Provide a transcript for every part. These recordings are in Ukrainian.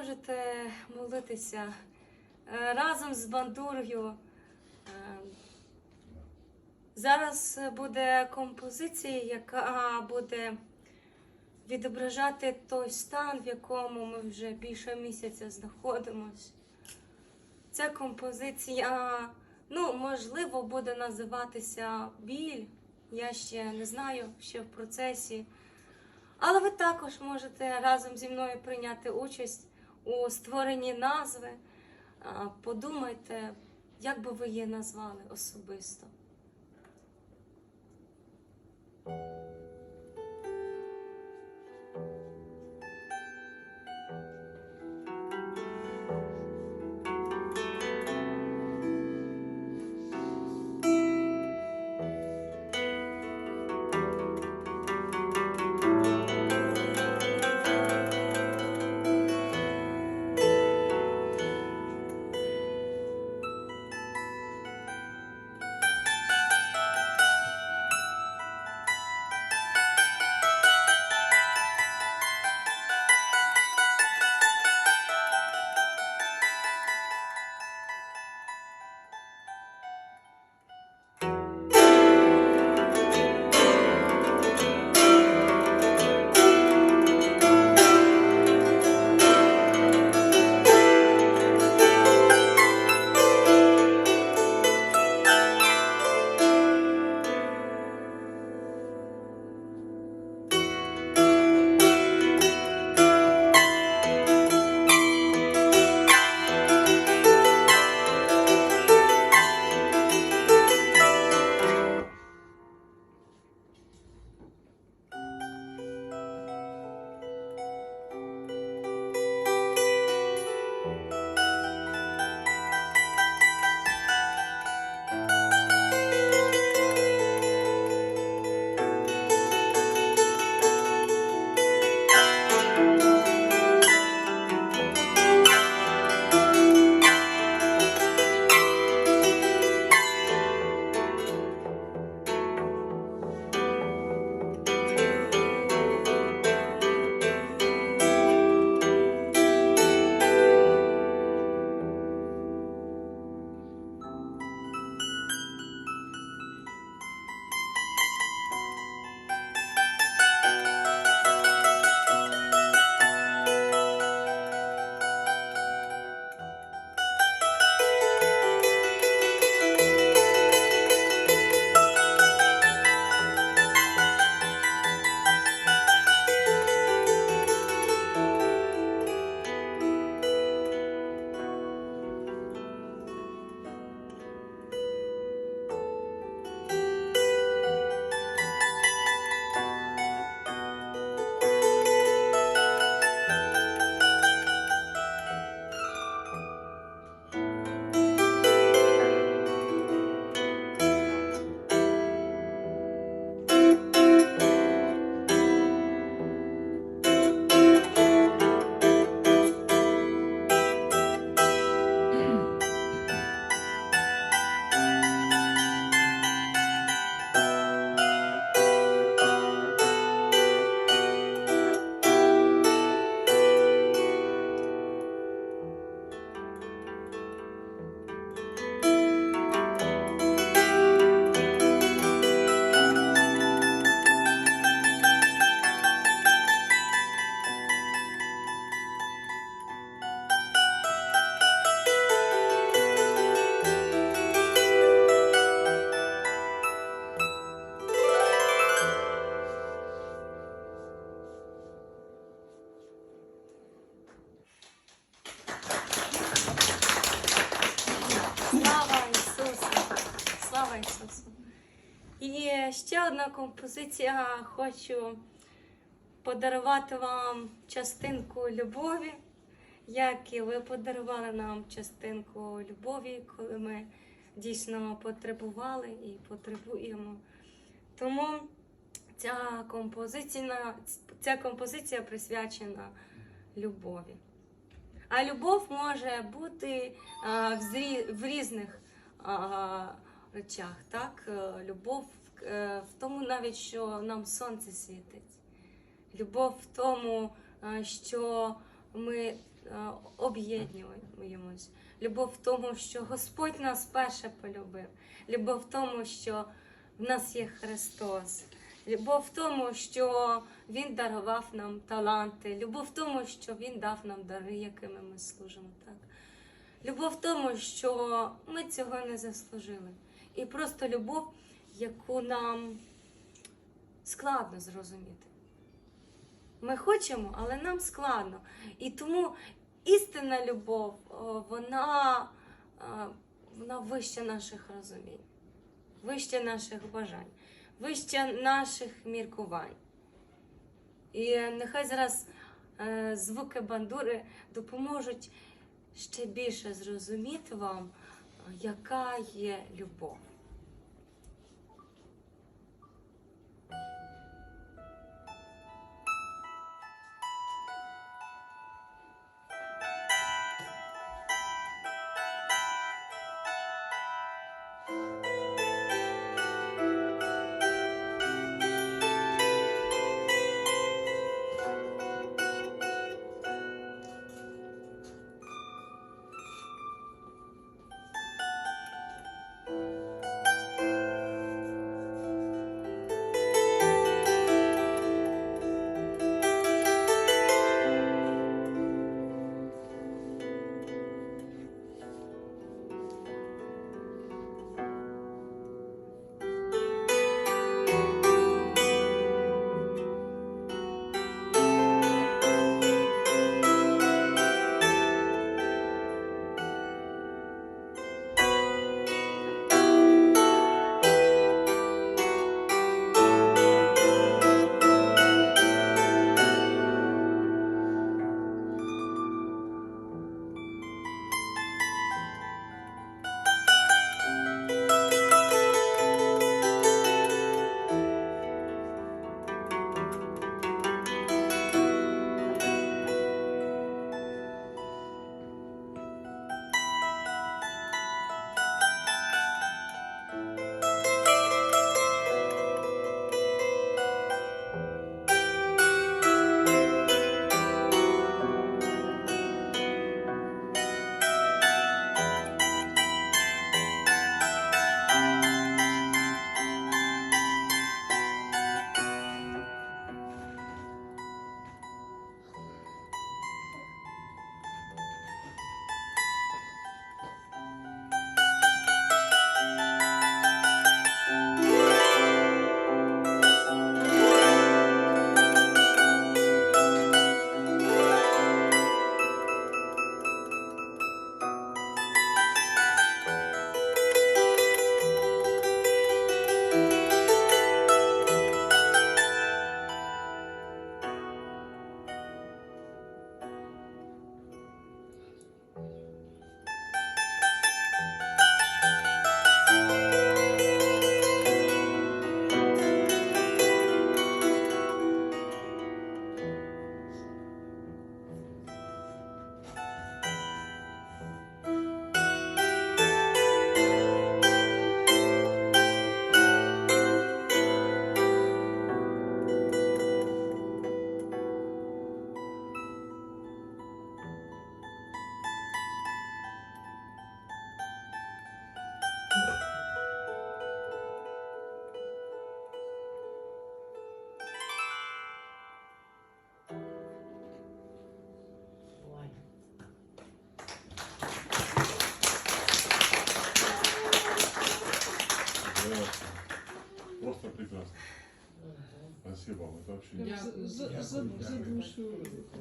можете молитися е, разом з бандурою. Е, Зараз буде композиція, яка буде відображати той стан, в якому ми вже більше місяця знаходимось. Ця композиція, ну, можливо, буде називатися біль. Я ще не знаю, ще в процесі. Але ви також можете разом зі мною прийняти участь у створенні назви. Подумайте, як би ви її назвали особисто. Слава Ісусу! І ще одна композиція. Хочу подарувати вам частинку любові, як і ви подарували нам частинку любові, коли ми дійсно потребували і потребуємо. Тому ця композиція, ця композиція присвячена любові. А любов може бути а, в, різних а, речах. Так? Е, Любов е, в тому навіть, що нам сонце світить. Любов в тому, що ми е, об'єднуємось. Любов в тому, що Господь нас перше полюбив. Любов в тому, що в нас є Христос. Любов в тому, що Він дарував нам таланти. Любов в тому, що Він дав нам дари, якими ми служимо. Так? Любов в тому, що ми цього не заслужили. І просто любов, яку нам складно зрозуміти. Ми хочемо, але нам складно. І тому істинна любов, вона, а, вона вища наших розумінь, вища наших бажань, вища наших міркувань. І нехай зараз е, звуки бандури допоможуть ще більше зрозуміти вам, е, яка є любов.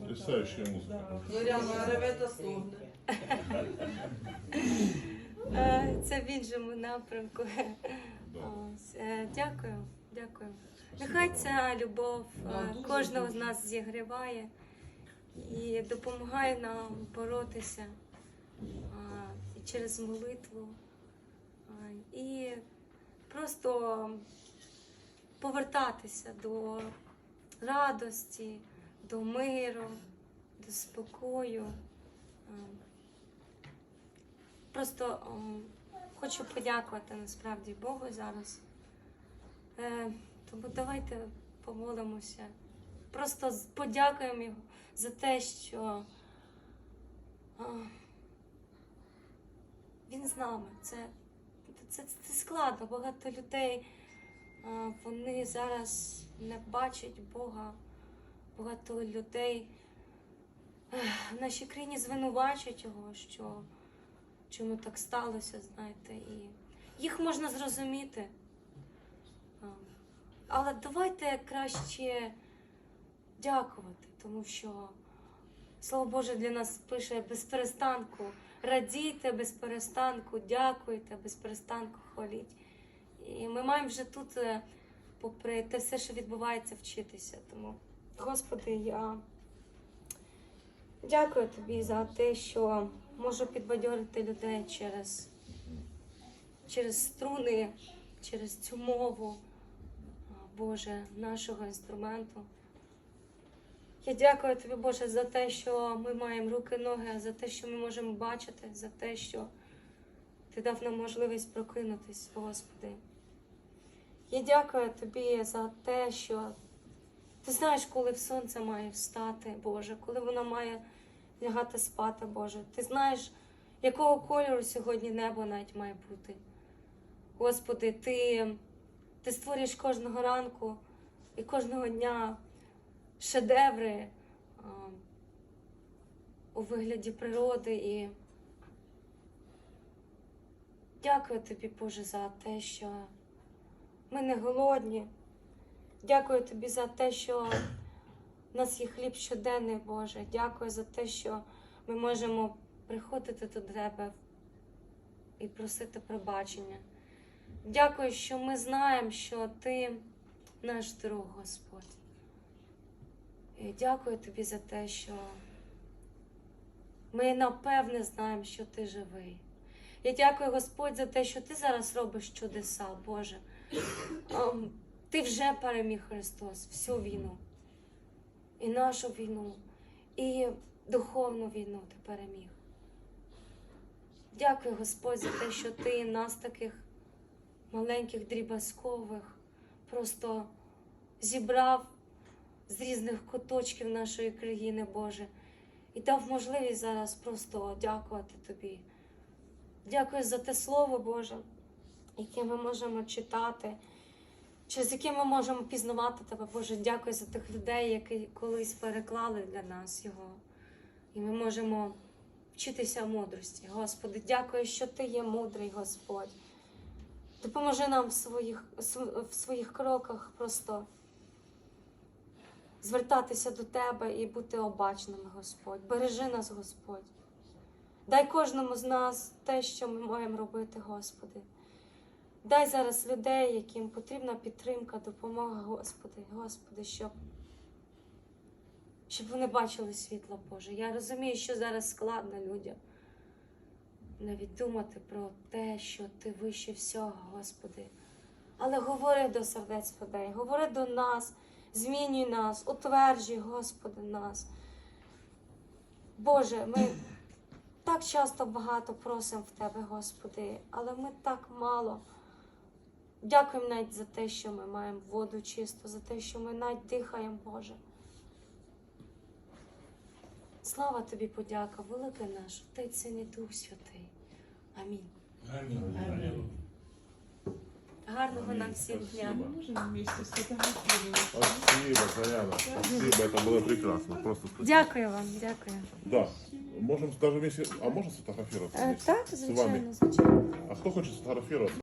Потрясающая музыка. Зоряна реве та стогне. Е, Це в іншому напрямку. Ось, е, Дякую, дякую. Нехай ця любов е, кожного з нас зігріває і допомагає нам боротися а, і через молитву. а, І просто повертатися до радості, до миру, до спокою. Просто хочу подякувати насправді Богу зараз. Е, тому давайте помолимося. Просто подякуємо його за те, що він з нами. Це, це, це складно. Багато людей вони зараз не бачать Бога. Багато людей в нашій країні звинувачують його, що чому так сталося, знаєте, і їх можна зрозуміти. Але давайте краще дякувати, тому що Слово Боже для нас пише без перестанку. Радійте без перестанку, дякуйте без перестанку хваліть. І ми маємо вже тут, е, попри те все, що відбувається, вчитися. Тому, Господи, я дякую тобі за те, що можу підбадьорити людей через, через струни, через цю мову, Боже, нашого інструменту. Я дякую тобі, Боже, за те, що ми маємо руки, ноги, за те, що ми можемо бачити, за те, що ти дав нам можливість прокинутись, Господи. Я дякую тобі за те, що ти знаєш, коли сонце має встати, Боже, коли воно має лягати спати, Боже. Ти знаєш, якого кольору сьогодні небо навіть має бути. Господи, ти, ти створюєш кожного ранку і кожного дня шедеври а, у вигляді природи. І дякую тобі, Боже, за те, що ми не голодні. Дякую тобі за те, що в нас є хліб щоденний, Боже. Дякую за те, що ми можемо приходити до тебе і просити пробачення. Дякую, що ми знаємо, що ти наш друг, Господь. І дякую тобі за те, що ми напевне знаємо, що ти живий. Я дякую, Господь, за те, що ти зараз робиш чудеса, Боже. Ти вже переміг Христос всю війну. І нашу війну, і духовну війну ти переміг. Дякую, Господь, за те, що ти нас таких маленьких дріб'язкових просто зібрав з різних куточків нашої країни, Боже, і дав можливість зараз просто дякувати Тобі. Дякую за те Слово Боже, яке ми можемо читати, через яке ми можемо пізнавати Тебе, Боже. Дякую за тих людей, які колись переклали для нас його. І ми можемо вчитися мудрості. Господи, дякую, що Ти є мудрий Господь. Допоможи нам в своїх, в своїх кроках просто звертатися до Тебе і бути обачними, Господь. Бережи нас, Господь. Дай кожному з нас те, що ми маємо робити, Господи. Дай зараз людей, яким потрібна підтримка, допомога, Господи, Господи, щоб, щоб вони бачили світло Боже. Я розумію, що зараз складно людям навіть думати про те, що ти вище всього, Господи. Але говори до сердець людей, говори до нас, змінюй нас, утверджуй, Господи, нас. Боже, ми так часто багато просимо в Тебе, Господи, але ми так мало. Дякуємо навіть за те, що ми маємо воду чисту, за те, що ми навіть дихаємо, Боже. Слава тобі, подяка, великий наш, Отець Син і Дух Святий. Амінь. Аминь. Гарного нам всім дня. Мы можем вместе сфотографировать. Спасибо, Заряна. Спасибо, это было прекрасно. Просто спасибо. Дякую вам, дякую. Да. Можем даже вместе... А можно сфотографироваться Е, вместе? Так, С вами. звичайно, звичайно. А кто хочет сфотографироваться?